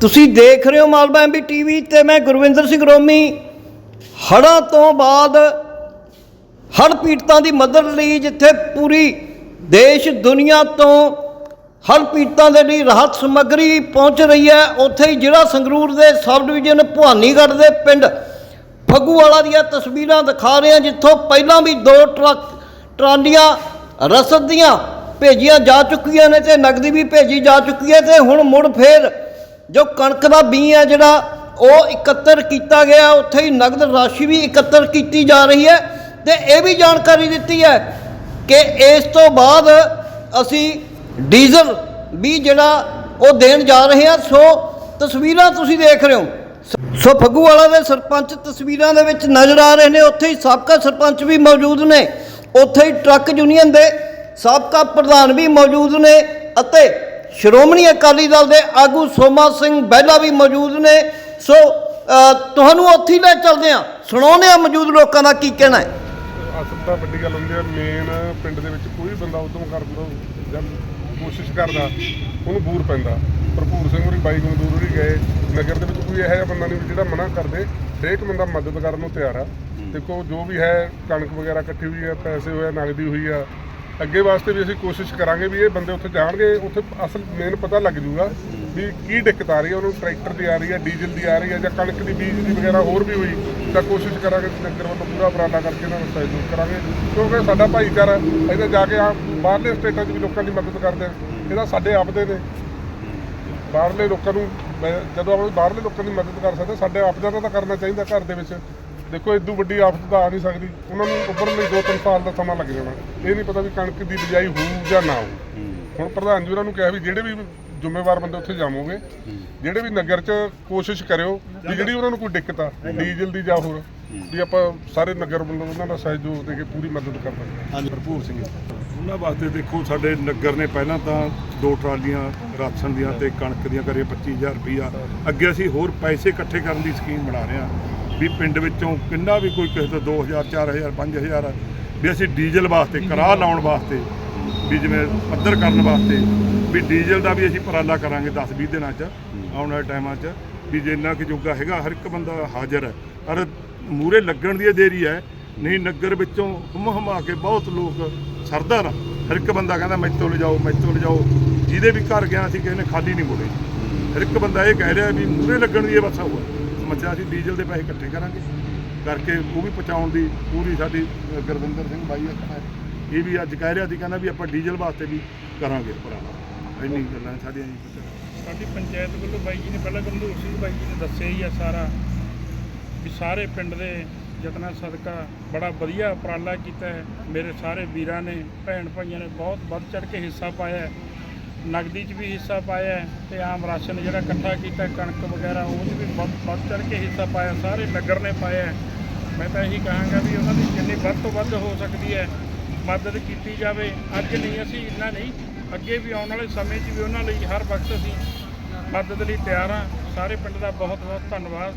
ਤੁਸੀਂ ਦੇਖ ਰਹੇ ਹੋ ਮਾਲਵਾ ਐਮਬੀ ਟੀਵੀ ਤੇ ਮੈਂ ਗੁਰਵਿੰਦਰ ਸਿੰਘ ਰੋਮੀ। ਹੜ੍ਹਾਂ ਤੋਂ ਬਾਅਦ ਹੜ੍ਹ ਪੀੜਤਾਂ ਦੀ ਮਦਦ ਲਈ ਜਿੱਥੇ ਪੂਰੀ ਦੇਸ਼ ਦੁਨੀਆ ਤੋਂ ਹੜ੍ਹ ਪੀੜਤਾਂ ਦੇ ਲਈ ਰਾਹਤ ਸਮੱਗਰੀ ਪਹੁੰਚ ਰਹੀ ਹੈ, ਉੱਥੇ ਹੀ ਜ਼ਿਲ੍ਹਾ ਸੰਗਰੂਰ ਦੇ ਸਬ ਡਿਵੀਜ਼ਨ ਭਵਾਨੀਗੜ੍ਹ ਦੇ ਪਿੰਡ ਫੱਗੂਵਾਲਾ ਦੀਆਂ ਤਸਵੀਰਾਂ ਦਿਖਾ ਰਹੇ ਹਾਂ, ਜਿੱਥੋਂ ਪਹਿਲਾਂ ਵੀ ਦੋ ਟਰੱਕ ਟਰਾਲੀਆਂ ਰਸਦ ਦੀਆਂ ਭੇਜੀਆਂ ਜਾ ਚੁੱਕੀਆਂ ਨੇ ਤੇ ਨਗਦੀ ਵੀ ਭੇਜੀ ਜਾ ਚੁੱਕੀ ਹੈ ਤੇ ਹੁਣ ਮੁੜ ਫੇਰ ਜੋ ਕਣਕ ਦਾ ਬੀਂ ਹੈ ਜਿਹੜਾ, ਉਹ ਇਕੱਤਰ ਕੀਤਾ ਗਿਆ, ਉੱਥੇ ਹੀ ਨਗਦ ਰਾਸ਼ੀ ਵੀ ਇਕੱਤਰ ਕੀਤੀ ਜਾ ਰਹੀ ਹੈ ਤੇ ਇਹ ਵੀ ਜਾਣਕਾਰੀ ਦਿੱਤੀ ਹੈ ਕਿ ਇਸ ਤੋਂ ਬਾਅਦ ਅਸੀਂ ਡੀਜ਼ਲ ਵੀ ਜਿਹੜਾ ਉਹ ਦੇਣ ਜਾ ਰਹੇ ਹਾਂ। ਸੋ ਤਸਵੀਰਾਂ ਤੁਸੀਂ ਦੇਖ ਰਹੇ ਹੋ। ਸੋ ਫੱਗੂਵਾਲਾ ਦੇ ਸਰਪੰਚ ਤਸਵੀਰਾਂ ਦੇ ਵਿੱਚ ਨਜ਼ਰ ਆ ਰਹੇ ਨੇ। ਉੱਥੇ ਹੀ ਸਾਬਕਾ ਸਰਪੰਚ ਵੀ ਮੌਜੂਦ ਨੇ। ਉੱਥੇ ਹੀ ਟਰੱਕ ਯੂਨੀਅਨ ਦੇ ਸਾਬਕਾ ਪ੍ਰਧਾਨ ਵੀ ਮੌਜੂਦ ਨੇ ਅਤੇ ਸ਼੍ਰੋਮਣੀ ਅਕਾਲੀ ਦਲ ਦੇ ਆਗੂ ਸੋਮਾ ਸਿੰਘ ਬਹਿਲਾ ਵੀ ਮੌਜੂਦ ਨੇ। ਸੋ ਤੁਹਾਨੂੰ ਉੱਥੇ ਹੀ ਲੈ ਚੱਲਦੇ ਆ ਸੁਣਾਉਂਦੇ ਆ ਮੌਜੂਦ ਲੋਕਾਂ ਦਾ ਕੀ ਕਹਿਣਾ ਹੈ। ਅਸਲ ਤਾਂ ਵੱਡੀ ਗੱਲ ਹੁੰਦੀ ਹੈ ਮੇਨ ਪਿੰਡ ਦੇ ਵਿੱਚ ਕੋਈ ਬੰਦਾ ਉਦਮ ਕਰਦਾ ਜਾਂ ਕੋਸ਼ਿਸ਼ ਕਰਦਾ, ਉਹਨੂੰ ਬੂਰ ਪੈਂਦਾ। ਭਰਪੂਰ ਸਿੰਘ ਹੋਰੀ ਬਾਈ ਨੂੰ ਦੂਰ ਗਏ, ਨਗਰ ਦੇ ਵਿੱਚ ਕੋਈ ਇਹੋ ਜਿਹਾ ਬੰਦਾ ਨਹੀਂ ਜਿਹੜਾ ਮਨਾ ਕਰਦੇ, ਹਰੇਕ ਬੰਦਾ ਮਦਦ ਕਰਨ ਨੂੰ ਤਿਆਰ ਆ। ਦੇਖੋ, ਜੋ ਵੀ ਹੈ, ਕਣਕ ਵਗੈਰਾ ਇਕੱਠੀ ਹੋਈ ਹੈ ਪੈਸੇ ਹੋਇਆ ਨਗਦੀ ਹੋਈ ਆ ਅੱਗੇ ਵਾਸਤੇ ਵੀ ਅਸੀਂ ਕੋਸ਼ਿਸ਼ ਕਰਾਂਗੇ ਵੀ ਇਹ ਬੰਦੇ ਉੱਥੇ ਜਾਣਗੇ, ਉੱਥੇ ਅਸਲ ਮੇਨ ਪਤਾ ਲੱਗ ਜੂਗਾ ਵੀ ਕੀ ਦਿੱਕਤ ਆ ਰਹੀ ਹੈ, ਉਹਨੂੰ ਟਰੈਕਟਰ ਦੀ ਆ ਰਹੀ ਹੈ ਡੀਜ਼ਲ ਦੀ ਆ ਰਹੀ ਹੈ ਜਾਂ ਕਣਕ ਦੀ ਬੀਜ ਦੀ ਵਗੈਰਾ ਹੋਰ ਵੀ ਹੋਈ, ਤਾਂ ਕੋਸ਼ਿਸ਼ ਕਰਾਂਗੇ ਕਿ ਨਗਰ ਵੱਲੋਂ ਪੂਰਾ ਉਪਰਾਲਾ ਕਰਕੇ ਇਹਨਾਂ ਨੂੰ ਸਹਿਯੋਗ ਕਰਾਂਗੇ, ਕਿਉਂਕਿ ਸਾਡਾ ਭਾਈਚਾਰਾ ਇਹਦੇ ਜਾ ਕੇ ਆ ਬਾਹਰਲੇ ਸਟੇਟਾਂ 'ਚ ਵੀ ਲੋਕਾਂ ਦੀ ਮਦਦ ਕਰਦੇ ਆ, ਇਹਦਾ ਸਾਡੇ ਆਪਦੇ ਨੇ। ਬਾਹਰਲੇ ਲੋਕਾਂ ਨੂੰ ਜਦੋਂ ਆਪਾਂ ਬਾਹਰਲੇ ਲੋਕਾਂ ਦੀ ਮਦਦ ਕਰ ਸਕਦੇ ਸਾਡੇ ਆਪਦਾ ਦਾ ਤਾਂ ਕਰਨਾ ਚਾਹੀਦਾ ਘਰ ਦੇ ਵਿੱਚ। ਦੇਖੋ ਇਦੋਂ ਵੱਡੀ ਆਫਤ ਤਾਂ ਆ ਨਹੀਂ ਸਕਦੀ। ਉਹਨਾਂ ਨੂੰ ਉੱਪਰ ਲਈ 2-3 ਸਾਲ ਦਾ ਸਮਾਂ ਲੱਗ ਜਾਣਾ। ਇਹ ਨਹੀਂ ਪਤਾ ਵੀ ਕਣਕ ਦੀ ਬਿਜਾਈ ਹੋਊ ਜਾਂ ਨਾ ਹੋਊ। ਹੁਣ ਪ੍ਰਧਾਨ ਜੀ ਉਹਨਾਂ ਨੂੰ ਕਿਹਾ ਵੀ ਜਿਹੜੇ ਵੀ ਜ਼ਿੰਮੇਵਾਰ ਬੰਦੇ ਉੱਥੇ ਜਾਵੋਗੇ ਜਿਹੜੇ ਵੀ ਨਗਰ 'ਚ ਕੋਸ਼ਿਸ਼ ਕਰਿਓ ਵੀ ਜਿਹੜੀ ਉਹਨਾਂ ਨੂੰ ਕੋਈ ਦਿੱਕਤ ਆ ਡੀਜ਼ਲ ਦੀ ਜਾਂ ਹੋਰ ਵੀ ਆਪਾਂ ਸਾਰੇ ਨਗਰ ਵੱਲੋਂ ਉਹਨਾਂ ਦਾ ਸਹਿਯੋਗ ਦੇ ਕੇ ਪੂਰੀ ਮਦਦ ਕਰਾਂਗੇ ਹਾਂਜੀ ਭਰਪੂਰ ਸਿੰਘ ਉਹਨਾਂ ਵਾਸਤੇ ਦੇਖੋ ਸਾਡੇ ਨਗਰ ਨੇ ਪਹਿਲਾਂ ਤਾਂ ਦੋ ਟਰਾਲੀਆਂ ਰਾਸ਼ਨ ਦੀਆਂ ਤੇ ਕਣਕ ਦੀਆਂ ਕਰੇ 25000 ਰੁਪਈਆ। ਅੱਗੇ ਅਸੀਂ ਹੋਰ ਪੈਸੇ ਇਕੱਠੇ ਕਰਨ ਦੀ ਸਕੀਮ ਬਣਾ ਰਹੇ ਹਾਂ। ਵੀ ਪਿੰਡ ਵਿੱਚੋਂ ਕਿੰਨਾ ਵੀ ਕੋਈ ਕਿਸੇ ਤੋਂ 2000 4000 5000 ਵੀ ਅਸੀਂ ਡੀਜ਼ਲ ਵਾਸਤੇ ਕਰਾਹ ਲਾਉਣ ਵਾਸਤੇ ਵੀ ਜਿਵੇਂ ਪੱਧਰ ਕਰਨ ਵਾਸਤੇ ਵੀ ਡੀਜ਼ਲ ਦਾ ਵੀ ਅਸੀਂ ਉਪਰਾਲਾ ਕਰਾਂਗੇ 10 20 ਦਿਨਾਂ 'ਚ ਆਉਣ ਵਾਲੇ ਟਾਈਮਾਂ 'ਚ ਵੀ ਜਿੰਨਾ ਕਿ ਜੋਗਾ ਹੈਗਾ ਹਰ ਇੱਕ ਬੰਦਾ ਹਾਜ਼ਰ ਹੈ। ਪਰ ਮੂਰੇ ਲੱਗਣ ਦੀ ਇਹ ਦੇਰੀ ਹੈ ਨਹੀਂ ਨਗਰ ਵਿੱਚੋਂ ਹਮ ਹਮਾ ਕੇ ਬਹੁਤ ਲੋਕ ਸਰਦਾ ਨਾ। ਹਰ ਇੱਕ ਬੰਦਾ ਕਹਿੰਦਾ ਮੈਥੋਂ ਲਿਜਾਓ ਮੈਥੋਂ ਲਿਜਾਓ। ਜਿਹਦੇ ਵੀ ਘਰ ਗਿਆ ਸੀ ਕਿਸੇ ਨੇ ਖਾਲੀ ਨਹੀਂ ਮੁੜੇ। ਹਰ ਇੱਕ ਬੰਦਾ ਇਹ ਕਹਿ ਰਿਹਾ ਵੀ ਮੂਰੇ ਲੱਗਣ ਦੀ ਇਹ ਬਸ ਹੋਊ ਸਮੱਸਿਆ ਅਸੀਂ ਡੀਜ਼ਲ ਦੇ ਪੈਸੇ ਇਕੱਠੇ ਕਰਾਂਗੇ। ਕਰਕੇ ਉਹ ਵੀ ਪਹੁੰਚਾਉਣ ਦੀ ਪੂਰੀ ਸਾਡੀ ਗੁਰਵਿੰਦਰ ਸਿੰਘ ਬਾਈ ਆਖਣਾ ਇਹ ਵੀ ਅੱਜ ਕਹਿ ਰਿਹਾ ਸੀ, ਕਹਿੰਦਾ ਵੀ ਆਪਾਂ ਡੀਜ਼ਲ ਵਾਸਤੇ ਵੀ ਕਰਾਂਗੇ ਉਪਰਾਲਾ ਇੰਨੀ ਗੱਲਾਂ ਸਾਡੀਆਂ ਜੀ ਸਾਡੀ ਪੰਚਾਇਤ ਵੱਲੋਂ ਬਾਈ ਜੀ ਨੇ ਪਹਿਲਾਂ ਗੰਦੂਰ ਸਿੰਘ ਬਾਈ ਜੀ ਨੇ ਦੱਸਿਆ ਹੀ ਆ ਸਾਰਾ ਵੀ ਸਾਰੇ ਪਿੰਡ ਦੇ ਜਤਨਾ ਸਦਕਾ ਬੜਾ ਵਧੀਆ ਉਪਰਾਲਾ ਕੀਤਾ ਹੈ। ਮੇਰੇ ਸਾਰੇ ਵੀਰਾਂ ਨੇ, ਭੈਣ ਭਾਈਆਂ ਨੇ ਬਹੁਤ ਵੱਧ ਚੜ ਕੇ ਹਿੱਸਾ ਪਾਇਆ ਹੈ। ਨਗਦੀ 'ਚ ਵੀ ਹਿੱਸਾ ਪਾਇਆ ਹੈ ਤੇ ਆਮ ਰਾਸ਼ਨ ਜਿਹੜਾ ਇਕੱਠਾ ਕੀਤਾ, ਕਣਕ ਵਗੈਰਾ, ਉਹ 'ਚ ਵੀ ਵੱਧ ਵੱਧ ਚੜ ਕੇ ਹਿੱਸਾ ਪਾਇਆ, ਸਾਰੇ ਨਗਰ ਨੇ ਪਾਇਆ ਮੈਂ ਤਾਂ ਇਹੀ ਕਹਾਂਗਾ ਵੀ ਉਹਨਾਂ ਦੀ ਜਿੰਨੀ ਵੱਧ ਤੋਂ ਵੱਧ ਹੋ ਸਕਦੀ ਹੈ, ਮਦਦ ਕੀਤੀ ਜਾਵੇ। ਅੱਜ ਨਹੀਂ, ਅਸੀਂ ਇੰਨਾ ਨਹੀਂ, ਅੱਗੇ ਵੀ ਆਉਣ ਵਾਲੇ ਸਮੇਂ 'ਚ ਵੀ ਉਹਨਾਂ ਲਈ ਹਰ ਵਕਤ ਅਸੀਂ ਮਦਦ ਲਈ ਤਿਆਰ ਹਾਂ। ਸਾਰੇ ਪਿੰਡ ਦਾ ਬਹੁਤ ਬਹੁਤ ਧੰਨਵਾਦ।